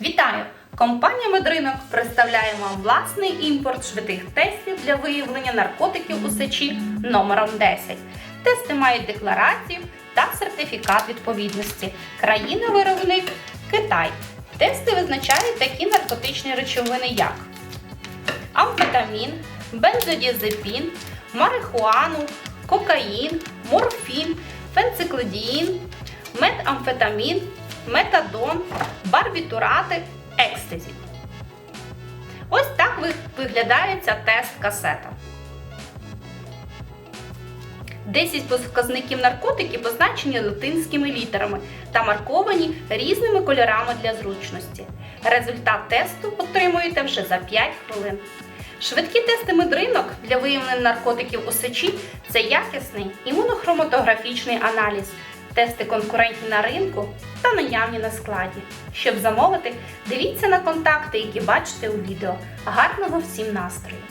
Вітаю! Компанія Медринок представляє вам власний імпорт швидких тестів для виявлення наркотиків у сечі номером 10. Тести мають декларацію та сертифікат відповідності. Країна-виробник Китай. Тести визначають такі наркотичні речовини, як амфетамін, бензодіазепін, марихуану, кокаїн, морфін, фенциклидіїн, метамфетамін, метадон, барбітурати, екстазі. Ось так ви- виглядає ця тест-касета. 10 показників наркотиків позначені латинськими літерами та марковані різними кольорами для зручності. Результат тесту отримуєте вже за 5 хвилин. Швидкі тести медринок для виявлення наркотиків у сечі це якісний імунохроматографічний аналіз, тести конкурентні на ринку та наявні на складі. Щоб замовити, дивіться на контакти, які бачите у відео. Гарного всім настрою!